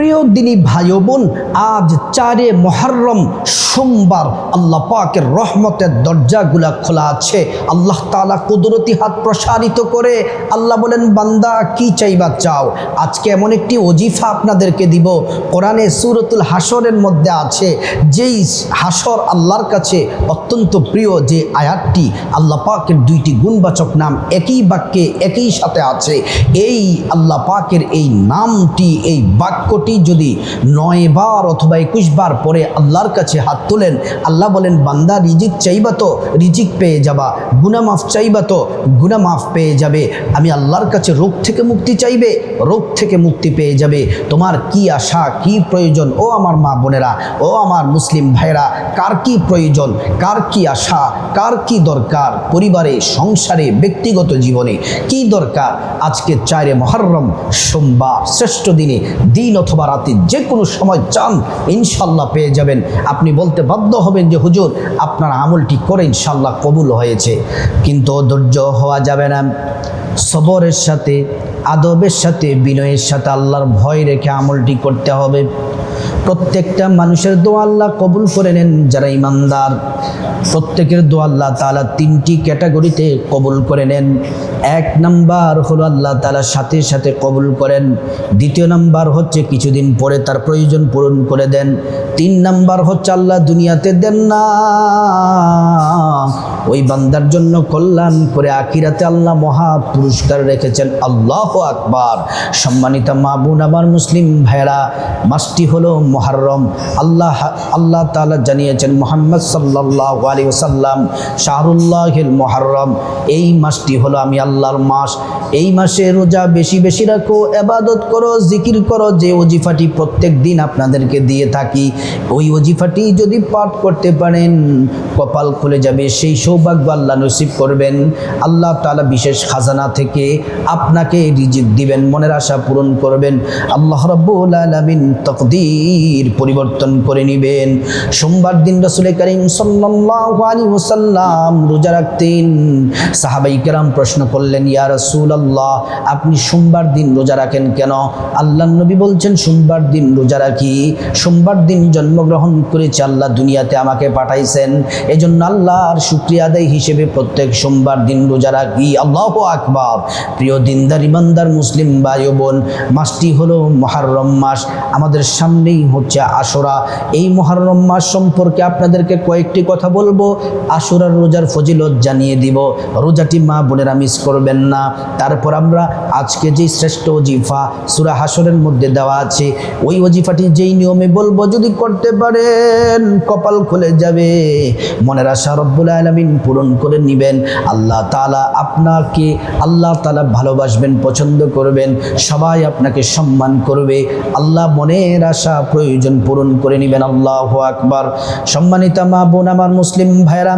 প্রিয় দিনী ভাই বোন, আজ চারে মহরম সোমবার আল্লাহ পাকের রহমতের দরজাগুলা খোলা আছে। আল্লাহ তালা কুদরতি হাত প্রসারিত করে আল্লাহ বলেন, বান্দা, কি চাইবা চাও? আজকে এমন একটি অজিফা আপনাদেরকে দিব। কোরআনে সুরতুল হাসরের মধ্যে আছে, যেই হাসর আল্লাহর কাছে অত্যন্ত প্রিয় যে আয়াতটি আল্লাহ পাকের দুইটি গুণবাচক নাম একই বাক্যে একই সাথে আছে, এই আল্লাহ পাকের এই নামটি, এই বাক্যটি যদি নয় বার অথবা একুশ বার পরে আল্লাহর কাছে হাত তোলেন, আল্লাহ বলেন, বান্দা রিজিক চাইবা তো, রিজিক পেয়ে যাবা গুনামাফ চাইবা তো গুনামাফ পেয়ে যাবে। আমি আল্লাহর কাছে রোগ থেকে মুক্তি চাইবে, রোগ থেকে মুক্তি পেয়ে যাবে। তোমার কি আশা, কি প্রয়োজন? ও আমার মা বোনেরা, ও আমার মুসলিম ভাইরা কার কি প্রয়োজন, কার কি আশা, কার কি দরকার পরিবারে, সংসারে, ব্যক্তিগত জীবনে? কি দরকার? আজকে চারে মহরম, সোমবার, শ্রেষ্ঠ দিনে, দিন অথবা রাতে যে কোনো সময় চান, ইনশাল্লাহ পেয়ে যাবেন। আপনি বলতে বাধ্য হবেন যে, হুজুর, আপনার আমলটি করে ইনশাল্লাহ কবুল হয়েছে। কিন্তু ধৈর্য হওয়া যাবে না। সবরের সাথে, আদবের সাথে, বিনয়ের সাথে আল্লাহর ভয় রেখে আমলটি করতে হবে। প্রত্যেকটা মানুষের দোয়া আল্লাহ কবুল করে নেন যারা ইমানদার। প্রত্যেকের দোয়া আল্লাহ তালা তিনটি ক্যাটাগরিতে কবুল করে নেন। এক নাম্বার হলো আল্লাহ তালা সাথে সাথে কবুল করেন। দ্বিতীয় নাম্বার হচ্ছে কিছুদিন পরে তার প্রয়োজন পূরণ করে দেন। তিন নাম্বার হচ্ছে আল্লাহ দুনিয়াতে দেন না। ওই বান্দার জন্য কল্যাণ করে আখিরাতে আল্লাহ মহা পুরস্কার রেখেছেন। আল্লাহ আকবার। সম্মানিত মা বোন, আমার মুসলিম ভাইরা মাসটি হলো মহারম আল্লাহ আল্লাহ তালা জানিয়েছেন, মোহাম্মদ সাল্লাহ আলী সাল্লাম শাহরুল্লাহিল মহারম এই মাসটি হলো আমি আল্লাহর মাস। এই মাসে রোজা বেশি বেশি রাখো এবাদত করো, জিকির করো, যে অজিফাটি প্রত্যেক দিন আপনাদেরকে দিয়ে থাকি। ওই অজিফাটি যদি পাঠ করতে পারেন, কপাল খুলে যাবে, সেই সৌভাগ্য আল্লাহ নসিব করবেন। আল্লাহ তালা বিশেষ খাজানা থেকে আপনাকে রিজিক দিবেন, মনের আশা পূরণ করবেন। আল্লাহ রব্বুল আলমিন তকদির। পরিবর্তন করে নেবেন। সোমবার দিন রসুল করিম সাল্লাল্লাহু আলাইহি ওয়াসাল্লাম রোজা রাখতেন। সাহাবাই কেরাম প্রশ্ন করলেন, ইয়া রাসূল আল্লাহ আপনি সোমবার দিন রোজা রাখেন কেন? আল্লাহ নবী বলছেন, সোমবার দিন রোজা রাখি। সোমবার দিন জন্মগ্রহণ করেছে, আল্লাহ দুনিয়াতে আমাকে পাঠাইছেন। এজন্য আল্লাহর শুক্রিয়া আদায় হিসেবে প্রত্যেক সোমবার দিন রোজা রাখি। আল্লাহ আকবার। প্রিয় দিনদার, ইমানদার মুসলিম ভাই বোন, মাসটি হলো মহারম মাস। আমাদের সামনেই হচ্ছে আশোরা। এই মহারম মাস সম্পর্কে আপনাদেরকে কয়েকটি কথা বলব। আশুরার রোজার ফজিলত জানিয়ে দিব। রোজাটি মা বোনেরা মিস করবেন না। তারপর আমরা আজকে যেই শ্রেষ্ঠ অজিফা সুরা হাসরের মধ্যে দেওয়া আছে, ওই অজিফাটি যেই নিয়মে বলব, যদি করতে পারেন, কপাল খুলে যাবে। মনের আশা রব্বুল আলমিন পূরণ করে নেবেন। আল্লাহ তালা আপনাকে, আল্লাহ তালা ভালোবাসবেন, পছন্দ করবেন, সবাই আপনাকে সম্মান করবে। আল্লাহ মনের আশা প্রয়োজন পূরণ করে নেবেন। আল্লাহ আকবার। সম্মানিতা মা বোন, আমার মুসলিম ভাইরা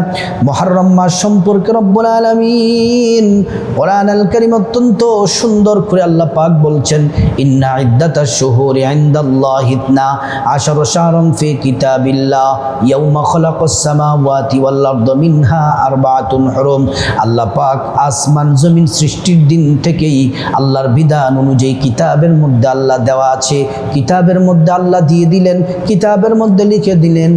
মহারম মাস সম্পর্কে রব্বুল আলমিন কোরআন আল করিম অত্যন্ত সুন্দর করে আল্লাহ পাক বলছেন, ইন্না ইদ্দাতা শুহুরি ইনদাল্লাহি ইতনা আশারু কিতাবিল্লাহ আল্লাহ পাক আসমান জমিন সৃষ্টির দিন থেকেই আল্লাহর বিধান অনুযায়ী কিতাবের মধ্যে আল্লাহ দেওয়া আছে। কিতাবের মধ্যে আল্লাহ দিয়ে দিলেন, কিতাবের মধ্যে লিখে দিলেন,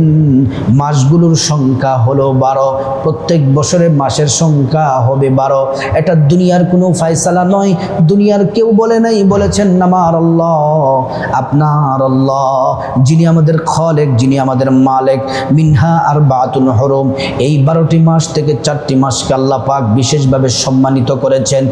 মাসগুলোর সংখ্যা হলো বারো, প্রত্যেক বছরে মাসের সংখ্যা হবে বারো। এটা দুনিয়ার কোনো ফায়সালা নয়, দুনিয়ার কেউ বলে নাই, বলেছেন আমার আল্লাহ, আপনার আল্লাহ, যিনি আমাদের খলেক, যিনি আমাদের মালেক, মিনহা আর বাতুন হরম। এই বারোটি মাস থেকে চারটি মাসকে আল্লাহ পাক বিশেষভাবে সম্মানিত করেছেন।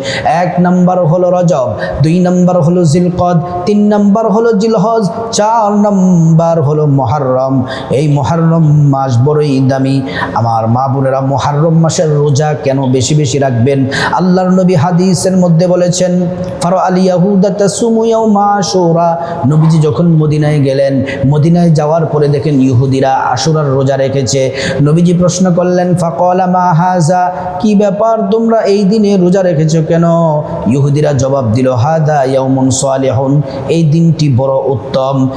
এক নাম্বার হলো রজব, দুই নাম্বার হলো জিলকদ, তিন নাম্বার হলো জিলহজ, চার নাম্বার হলো মহারম। এই মহারম মাস বড়ই দামি। আমার মা বোনেরা মহারম মাসের রোজা কেন বেশি বেশি রাখবেন? আল্লাহর নবী হাদিসের মধ্যে বলেছেন ফারো আলী ইয়াহুদাতা সুমুয়াও মা আশুরা। নবীজি যখন মদিনায় গেলেন, মদিনায় যাওয়ার পরে দেখেন ইহুদিরা আশুরার রোজা রেখেছে। নবীজি প্রশ্ন করলেন, ফাকলা মা হাজা? কি ব্যাপার? তোমরা এই দিনে রোজা রেখেছো কেন? ইহুদিরা জবাব দিল, হাদা ইয়াউমুন সালিহুন। এই দিনটি বড় উত্তম।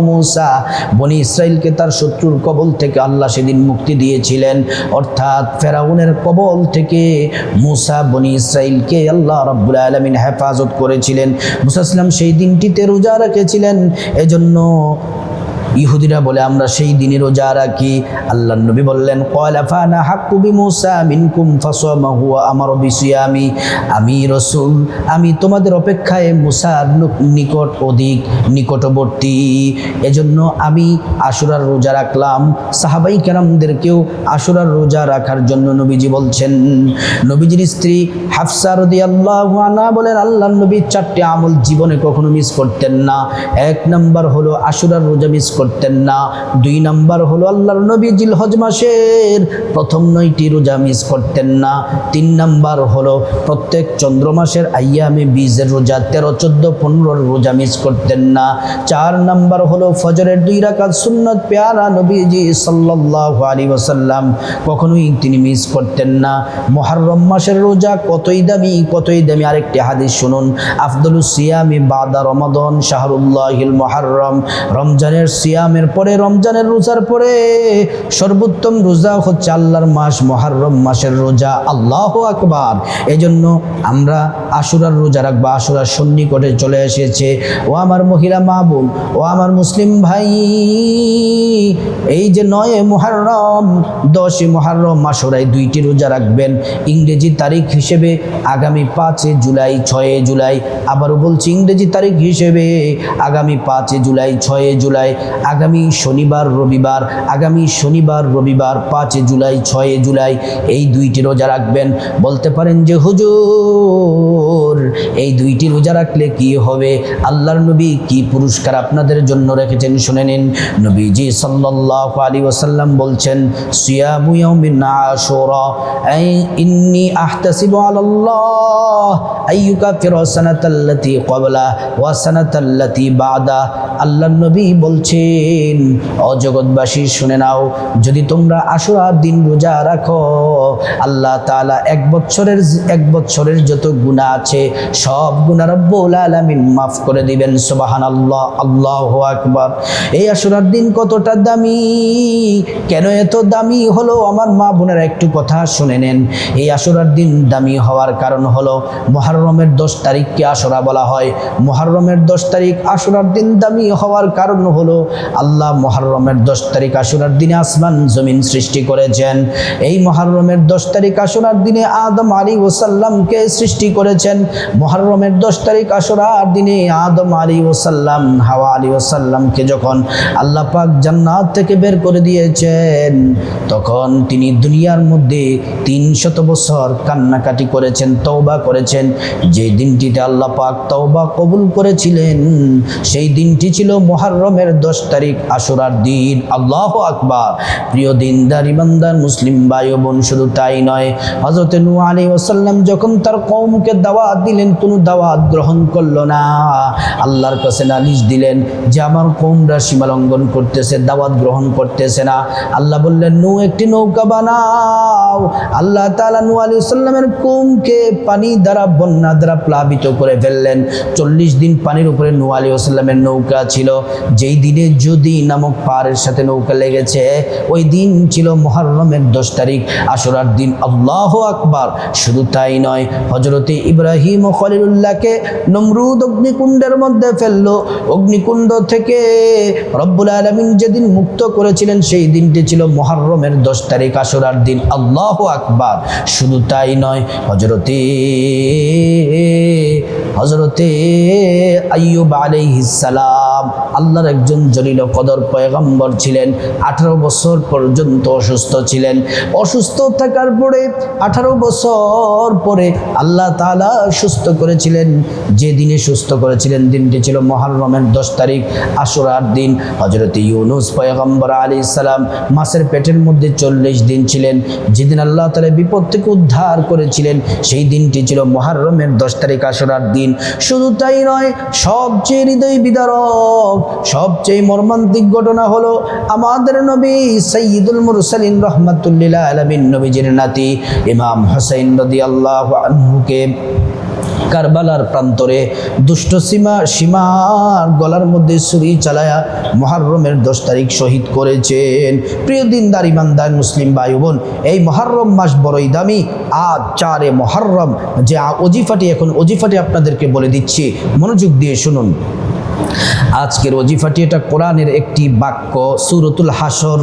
মূসা। তার শত্রুর কবল থেকে আল্লাহ সেদিন মুক্তি দিয়েছিলেন। অর্থাৎ ফেরাউনের কবল থেকে মুসা বনি ইসরাইলকে আল্লাহ রাব্বুল আলামিন হেফাজত করেছিলেন। মুসা ইসলাম সেই দিনটিতে রোজা রেখেছিলেন। এজন্য ইহুদিরা বলে, আমরা সেই দিনে রোজা রাখি। আল্লাহ নবী বললেন কয়লাফানা হাক্কুবি মুসা মিনকুম ফাসামাহু আমার বিসিয়ামি। আমি রসুল, আমি তোমাদের অপেক্ষায় মুসার নিকট অধিক নিকটবর্তী। এজন্য আমি আশুরার রোজা রাখলাম। সাহাবাই কেরামদেরকেও আশুরার রোজা রাখার জন্য নবীজি বলছেন। নবীজির স্ত্রী হাফসা রদি আল্লাহ বলেন আল্লাহ নবী চারটি আমল জীবনে কখনো মিস করতেন না। এক নাম্বার হলো আশুরার রোজা মিস করতেন না। দুই নাম্বার হলো আল্লাহর নবী জিল হজ মাসের প্রথম নয়টি রোজা মিস করতেন না। তিন নাম্বার হলো প্রত্যেক চন্দ্র মাসের আইয়ামে বীজের রোজা, তেরো, চোদ্দ, পনেরোর রোজা মিস করতেন না। চার নাম্বার হলো ফজরের দুই রাকাত সুন্নত পেয়ারা নবীজি সাল্লাল্লাহু আলাইহি ওয়াসাল্লাম কখনোই তিনি মিস করতেন না। মুহররম মাসের রোজা কতই দামি কতই দামি। আরেকটি হাদিস শুনুন। আফদলুস সিয়ামি বাদা রমাদন শাহরুল্লাহিল মুহররম। রমজানের সিয়ামের পরে, রমজানের রোজার পরে সর্বোত্তম রোজা হচ্ছে আল্লাহর মাস মুহররম মাসের রোজা। আল্লাহু আকবার। এজন্য আমরা আশুরার রোজা রাখব, আশুরার সন্নিকটে চলে এসেছে। ও আমার মহিলা মা বোন, ও আমার মুসলিম ভাই, এই যে নয় মুহররম দশই মুহররম আশুরায় দুইটি রোজা রাখবেন। ইংরেজি তারিখ হিসেবে আগামী পাঁচে জুলাই, ছয়ে জুলাই, আবারও বলছি ইংরেজি তারিখ হিসেবে আগামী পাঁচে জুলাই, ছয়ে জুলাই আগামী শনিবার, রবিবার, আগামী শনিবার, রবিবার, পাঁচে জুলাই, ছয়ে জুলাই, এই দুইটি রোজা রাখবেন। বলতে পারেন যে, হুজুর, এই দুইটি রোজা রাখলে কি হবে? আল্লাহর নবী কি পুরস্কার আপনাদের জন্য রেখেছেন? শুনে নিন। নবীজি সাল্লাল্লাহু আলী ওয়াসাল্লাম বলছেন, সিয়ামু ইয়াউমিন আশুরা, আই ইন্নী বাদা। নবী অজগৎবাসী, শুনে নাও, যদি তোমরা আশুরার দিন রোজা রাখো, আল্লাহ তাআলা এক বছরের এক বছরের যত গুনাহ আছে, সব গুনাহ রব্বুল আলামিন মাফ করে দিবেন। সুবহানাল্লাহ, আল্লাহু আকবার। এই আশুরার দিন কতটা দামি? কেন এত দামি হলো? আমার মা বোনেরা একটু কথা শুনে নেন। এই আশুরার দিন দামি হওয়ার কারণ হলো, মুহররমের দশ তারিখকে আশুরা বলা হয়। মুহররমের দশ তারিখ আশুরার দিন দামি হওয়ার কারণ হলো আল্লাহ মুহররমের দশ তারিখ আশুরার দিনে আসমান জমিন সৃষ্টি করেছেন। এই মুহররমের দশ তারিখ আশুরার দিনে আদম আলী ওসাল্লামকে সৃষ্টি করেছেন। মুহররমের দশ তারিখ আশুরার দিনে আদম আলী ওসাল্লাম হাওয়া আলী ওসাল্লামকে যখন আল্লাহ পাক জান্নাত থেকে বের করে দিয়েছেন, তখন তিনি দুনিয়ার মধ্যে তিন শত বছর কান্নাকাটি করেছেন, তওবা করেছেন। যে দিনটিতে আল্লাহ পাক তওবা কবুল করেছিলেন, সেই দিনটি ছিল মুহররমের দশ তারিখ আশুরার দিন, আল্লাহ আকবার। প্রিয় দিনদার, ইমানদার, মুসলিম ভাই বোন শুধু তাই নয় হজরত নু আলী ওসাল্লাম যখন তার কৌমকে দাওয়াত দিলেন, কোনো দাওয়াত গ্রহণ করল না। আল্লাহর কাছে নালিশ দিলেন যে, আমার কৌমরা সীমা লঙ্ঘন করতেছে, দাওয়াত গ্রহণ করতেছে না। আল্লাহ বললেন নু একটি নৌকা বানাও। আল্লাহ তাআলা নু আলী সাল্লামের কৌমকে পানি দ্বারা, বন্যা দ্বারা প্লাবিত করে ফেললেন। চল্লিশ দিন পানির উপরে নু আলী ওসাল্লামের নৌকা ছিল। যেই দিনে যদি নামক পাহাড়ের সাথে নৌকা লেগেছে, ওই দিন ছিল মহরমের দশ তারিখ, আশুরার দিন আল্লাহ আকবার। শুধু তাই নয় হজরতে ইব্রাহিম ও খলিলুল্লাহকে নমরুদ অগ্নিকুণ্ডের মধ্যে ফেলল। অগ্নিকুণ্ড থেকে রব্বুল আলমিন যেদিন মুক্ত করেছিলেন, সেই দিনটি ছিল মহরমের দশ তারিখ, আশুরার দিন আল্লাহ আকবার। শুধু তাই নয় হজরতে হজরতে আইয়ুব আলাইহিসালাম আল্লাহর একজন জলিল কদর পয়গম্বর ছিলেন। আঠারো বছর পর্যন্ত অসুস্থ ছিলেন। অসুস্থ থাকার পরে আঠারো বছর পরে আল্লাহ তাআলা সুস্থ করেছিলেন। যে দিনে সুস্থ করেছিলেন দিনটি ছিল মহরমের দশ তারিখ আশুরার দিন। হজরত ইউনুস পয়গম্বর আলী ইসালাম মাসের পেটের মধ্যে চল্লিশ দিন ছিলেন। যেদিন আল্লাহ তালা বিপদ থেকে উদ্ধার করেছিলেন, সেই দিনটি ছিল মহরমের দশ তারিখ আশুরার দিন। শুধু তাই নয়, সবচেয়ে হৃদয় বিদারক, সবচেয়ে মর্মান্তিক ঘটনা হলো আমাদের নবী সৈয়দুল মুরসালিন রহমাতুল্লিল্লাহ আলমিন নবীজির নাতি ইমাম হোসেন রদি আল্লাহ আনহুকে কারবালার প্রান্তরে দুষ্ট সীমা, সীমার গলার মধ্যে ছুরি চালায়া মহারমের দশ তারিখ শহীদ করেছেন। প্রিয় দিনদার, ইমানদার মুসলিম ভাই বোন এই মহারম মাস বড়ই দামি। আজ চারে মহারম যে অজিফাটি, এখন অজিফাটি আপনাদেরকে বলে দিচ্ছি। মনোযোগ দিয়ে শুনুন। আজকের অজিফাটি এটা কোরআনের একটি বাক্য, সুরতুল হাসর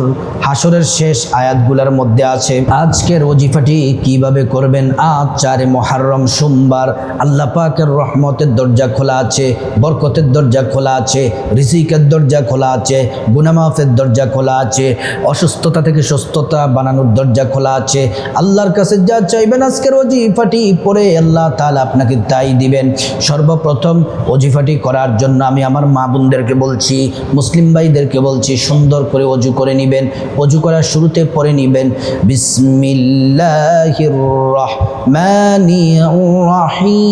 হাসরের শেষ আয়াতগুলোর মধ্যে আছে, আজকের অজিফাটি কীভাবে করবেন? আজ চারে মহারম সোমবার, আল্লাহ পাকের রহমতের দরজা খোলা আছে, বরকতের দরজা খোলা আছে, রিজিকের দরজা খোলা আছে গুনামাফের দরজা খোলা আছে, অসুস্থতা থেকে সুস্থতা বানানোর দরজা খোলা আছে। আল্লাহর কাছে যা চাইবেন আজকের অজিফাটি পরে আল্লাহ তাআলা আপনাকে তাই দিবেন। সর্বপ্রথম অজিফাটি করার জন্য আমি আমার মা বোনদেরকে বলছি, মুসলিম ভাইদেরকে বলছি, সুন্দর করে অজু করে নেবেন। অজু করার শুরুতে পরে নেবেন। বিসমিল্লাহির রহমানির রহিম।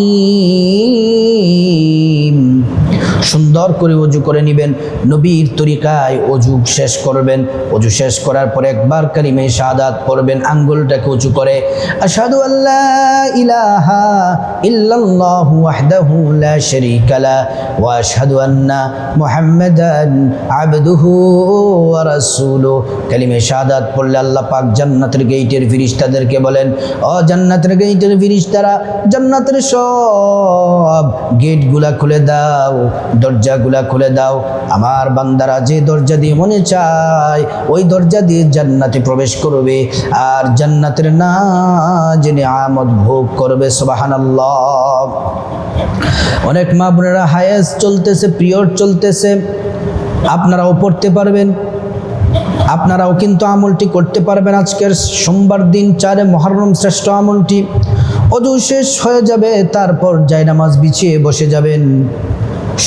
সুন্দর করে অজু করে নেবেন। নবীর তরিকায় অজু শেষ করবেন। অজু শেষ করার পর একবার কালিমে শাহাদাত পড়বেন, আঙ্গুলটাকে উঁচু করে। আশহাদু আল্লাহ ইলাহা ইল্লাল্লাহু ওয়াহদাহু লা আবদুহু ওয়া কালিমে শাহাদাত পড়লে আল্লাহ পাক জান্নাতের গেটের ফেরেশতাদেরকে বলেন, ও জান্নাতের গেটের ফেরেশতারা, জান্নাতের সব গেটগুলা খুলে দাও। দরজাগুলা খুলে দাও। আমার বান্দারা যে দরজা দিয়ে মনে চায়, ওই দরজা দিয়ে জান্নাতে প্রবেশ করবে। আর জান্নাতের না জেনে আমদ ভোগ করবে সোবাহান অনেক মা বোনেরা হায়েস চলতেছে, পিরিয়ড চলতেছে। আপনারাও পড়তে পারবেন। আপনারাও কিন্তু আমলটি করতে পারবেন। আজকের সোমবার দিন চারে মহরম শ্রেষ্ঠ আমলটি। অজু শেষ হয়ে যাবে, তারপর জায়নামাজ বিছিয়ে বসে যাবেন।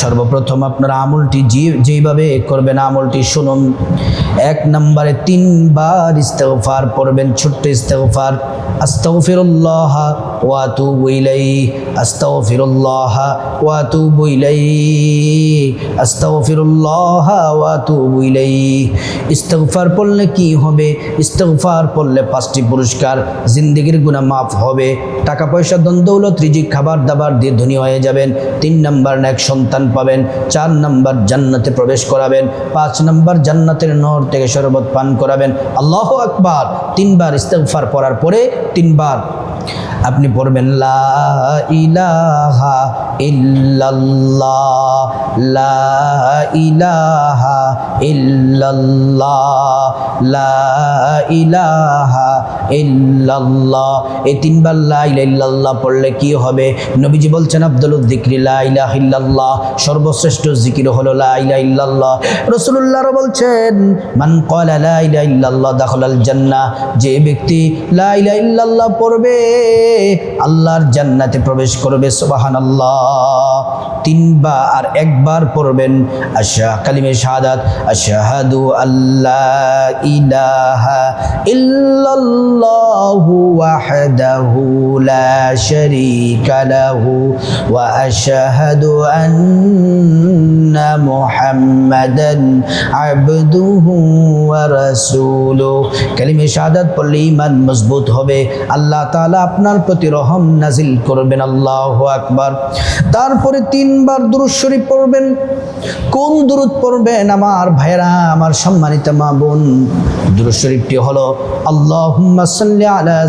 সর্বপ্রথম আপনারা আমলটি যেইভাবে করবেন আমলটি শুনুন। এক নম্বরে তিনবার ইস্তেগফার পড়বেন, ছোট্ট ইস্তেগফার। আস্তাগফিরুল্লাহ ওয়া আতুবু ইলাইহি। আস্তাগফিরুল্লাহ ওয়া আতুবু ইলাইহি। আস্তাগফিরুল্লাহ ওয়া আতুবু ইলাইহি। ইস্তেগফার পড়লে কি হবে? ইস্তেগফার পড়লে পাঁচটি পুরস্কার। জিন্দেগির গুনাহ মাফ হবে। টাকা পয়সা দ্বন্দ্বৌলত রিজিক খাবার দাবার দিয়ে ধনী হয়ে যাবেন। তিন নম্বর এক সন্তান পাবেন। চার নম্বর জান্নাতে প্রবেশ করাবেন। পাঁচ নম্বর জান্নাতের নহর থেকে শরবত পান করাবেন। আল্লাহ আকবার। তিনবার ইস্তেগফার পড়ার পরে তিনবার আপনি পড়বেন এই তিনবার লা পড়লে কি হবে? নবীজি বলছেন, আব্দুল যিকরি লা ইল্লাল্লাহ। সর্বশ্রেষ্ঠ জিকির হলো লা ইলাহা ইল্লাল্লাহ। রাসূলুল্লাহও বলছেন, মান ক্বালা লা ইলাহা ইল্লাল্লাহ দাখালাল জান্নাহ যে ব্যক্তি লা ইলাহা পড়বে, আল্লাহর জান্নাতে প্রবেশ করবে, সুবহানাল্লাহ। তিনবার আর একবার পড়বেন, আশা কালিমে শাহাদাত আশহাদু আল্লাহ ইলাহা ইল্লাল্লাহু শারীকা লাহু ওয়া আশহাদু আন্না মুহাম্মাদান আবদুহু ওয়া রাসূলুহু কালিমে শাহাদাত পড়লে ঈমান মজবুত হবে। আল্লাহ তাআলা আপনার প্রতি রহম নাজিল করবেন। আল্লাহু আকবার। তারপরে তিনবার দুরূদ শরীফ পড়বেন। কোন দুরূদ পড়বেন? আমার ভাইরা আমার সম্মানিত মা বোন। দুরূদ শরীফটি হলো, আল্লাহুম্মা সাল্লি আলা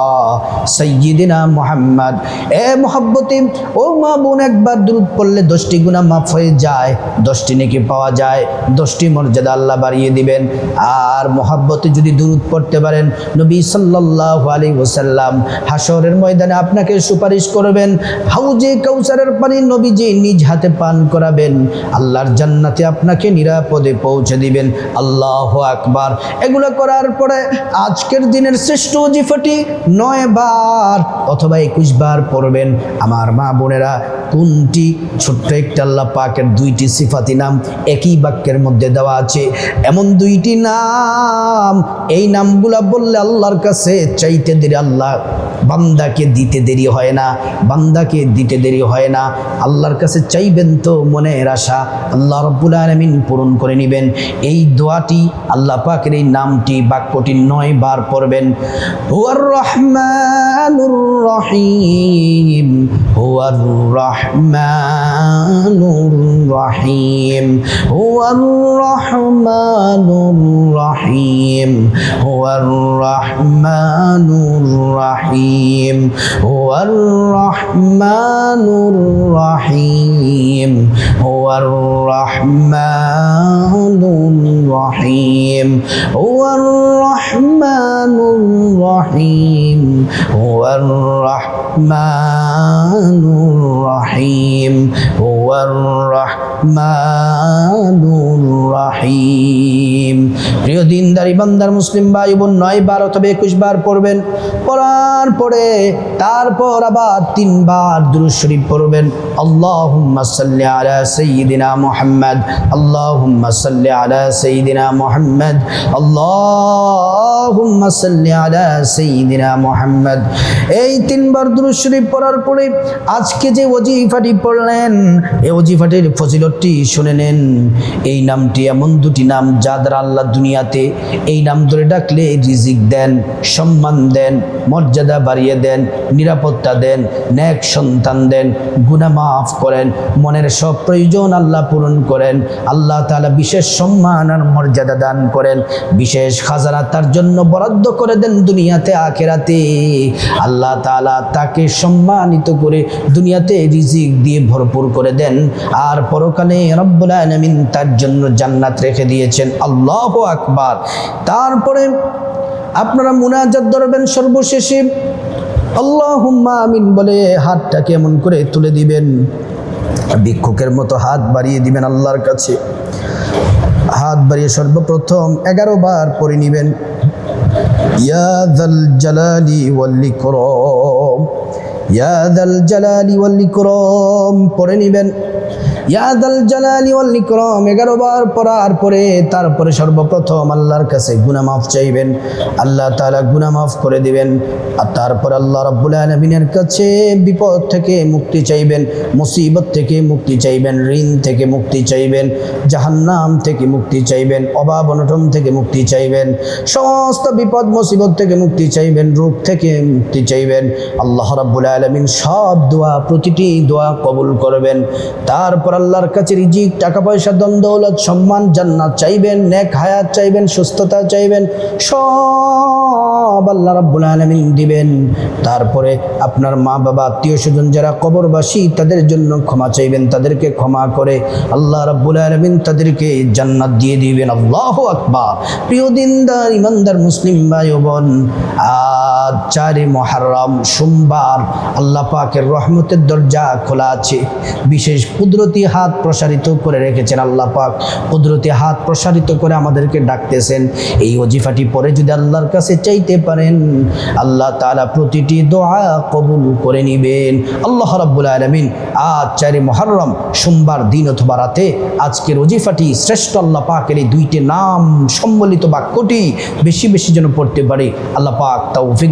সাইয়্যিদিনা মুহাম্মদ। এ মোহাব্বতে, ও মা বোন, একবার দুরূদ পড়লে দশটি গুনাহ মাফ হয়ে যায়, দশটি নেকি পাওয়া যায়, দশটি মর্যাদা আল্লাহ বাড়িয়ে দিবেন। আর মোহাব্বতে যদি দুরূদ পড়তে পারেন, নবী সাল্লাল্লাহু আলাইহি ওয়াসাল্লাম হাসরের ময়দানে আপনাকে সুপারিশ করবেন, হাউজে কাউসারের পানি নবীজি নিজ হাতে পান করাবেন, আল্লাহর জান্নাতে আপনাকে নিরাপদে পৌঁছে দিবেন। আল্লাহ আকবার। এগুলো করার পরে আজকের দিনের শ্রেষ্ঠ ওজিফাটি নয় বার অথবা একুশ বার পড়বেন। আমার মা বোনেরা, কোনটি? ছোট্ট একটা আল্লাহ পাকের দুইটি সিফাতি নাম একই বাক্যের মধ্যে দেওয়া আছে। এমন দুইটি নাম, এই নামগুলা বললে আল্লাহর কাছে চাইতে দেরি আল্লাহ, বান্দাকে দিতে দেরি হয় না। বান্দাকে দিতে দেরি হয় না। আল্লাহর কাছে চাইবেন তো মনের আশা, আল্লাহ রব্বুল আলমিন পূরণ করে নেবেন। এই দোয়াটি, আল্লাহ পাকের এই নামটি, বাক্যটি নয় বার পড়বেন। হুয়ার রহমানুর الرحمن الرحيم. هو الرحمن الرحيم. هو الرحمن الرحيم. هو الرحمن الرحيم. هو الرحمن الرحيم. هو الرحمن الرحيم. هو الرحمن الرحيم. هو الرحمن الرحيم. هو الرحمن দিনদারি বান্দার মুসলিম ভাই বোন নয় বার অথবা একুশ বার পড়বেন। পড়ার পরে তারপর আবার তিনবার দুরূদ শরীফ পড়বেন। আল্লাহুম্মা সাল্লি আলা সাইয়্যিদিনা মুহাম্মদ, আল্লাহুম্মা সাল্লি আলা সাইয়্যিদিনা মুহাম্মদ, আল্লাহুম্মা সাল্লি আলা সাইয়্যিদিনা মুহাম্মদ। এই তিনবার দুরূদ শরীফ পড়ার পরে আজকে যে ওজিফাটি পড়লেন, এই ওজিফাটির ফজিলতটি শুনে নেন। এই নামটি এমন দুটি নাম যাদের আল্লাহ দুনিয়াতে এই নাম ধরে ডাকলে রিজিক দেন, সম্মান দেন, মর্যাদা বাড়িয়ে দেন, নিরাপত্তা দেন, ন্যাক সন্তান দেন গুণা মাফ করেন, মনের সব প্রয়োজন আল্লাহ পূরণ করেন, আল্লাহ তাআলা বিশেষ সম্মান আর মর্যাদা দান করেন, বিশেষ খাজানা তার জন্য বরাদ্দ করে দেন দুনিয়াতে, আখেরাতে। আল্লাহ তাআলা তাকে সম্মানিত করে দুনিয়াতে রিজিক দিয়ে ভরপুর করে দেন, আর পরকালে রব্বুল আলামিন তার জন্য জান্নাত রেখে দিয়েছেন। আল্লাহ আকবার। তারপরে আপনারা মুনাজাত ধরবেন সর্বশেষে। আল্লাহুম্মা আমিন বলে হাতটাকে এমন করে তুলে দিবেন। ভিক্ষুকের মতো হাত বাড়িয়ে দিবেন আল্লাহর কাছে। হাত বাড়িয়ে সর্বপ্রথম এগারো বার পরে নিবেন। ইয়াদাল জালালি ওয়াল ইকরাম। ইয়াদাল জালালি ওয়াল ইকরাম। পরে নিবেন। ইয়াদাল জালালি ওয়াল ইকরাম, এগারো বার পড়ার পরে তারপরে সর্বপ্রথম আল্লাহর কাছে গুনাহ মাফ চাইবেন। আল্লাহ তাআলা গুনাহ মাফ করে দিবেন। আর তারপর আল্লাহ রাব্বুল আলামিনের কাছে বিপদ থেকে মুক্তি চাইবেন, মুসিবত থেকে মুক্তি চাইবেন, ঋণ থেকে মুক্তি চাইবেন, জাহান্নাম থেকে মুক্তি চাইবেন, অভাব অনটন থেকে মুক্তি চাইবেন, সমস্ত বিপদ মুসিবত থেকে মুক্তি চাইবেন, রোগ থেকে মুক্তি চাইবেন। আল্লাহ রাব্বুল আলামিন সব দোয়া, প্রতিটি দোয়া কবুল করবেন। তারপর আল্লাহর কাছে রিজিক, টাকা পয়সা দন দৌলত, সম্মান, জান্নাত চাইবেন, নেক হায়াত চাইবেন, সুস্থতা চাইবেন, সব আল্লাহ রাব্বুল আলামিন দিবেন। তারপরে আপনার মা বাবা, আত্মীয় স্বজন যারা কবরবাসী, তাদের জন্য ক্ষমা চাইবেন, তাদেরকে ক্ষমা করে আল্লাহ রাব্বুল আলামিন তাদেরকে জান্নাত দিয়ে দিবেন। আল্লাহ আকবার। প্রিয় দিনদার, ইমানদার, মুসলিম ভাই বোন আজ চারে মহারম সোমবার আল্লাহ পাকের রহমতের দরজা খোলা আছে। বিশেষ কুদরতি হাত প্রসারিত করে রেখেছেন আল্লাহ পাক। কুদরতি হাত প্রসারিত করে আমাদেরকে ডাকতেছেন। এই অজিফাটি পরে যদি আল্লাহর কাছে চাইতে পারেন, আল্লাহ তাআলা প্রতিটি দোয়া কবুল করে নিবেন। আল্লাহ রাব্বুল আলামিন আজ চারে মহরম সোমবার দিন অথবা রাতে আজকের অজিফাটি শ্রেষ্ঠ আল্লাহ পাকের এই দুইটি নাম সম্বলিত বাক্যটি বেশি বেশি যেন পড়তে পারে। আল্লাহ পাক তৌফিক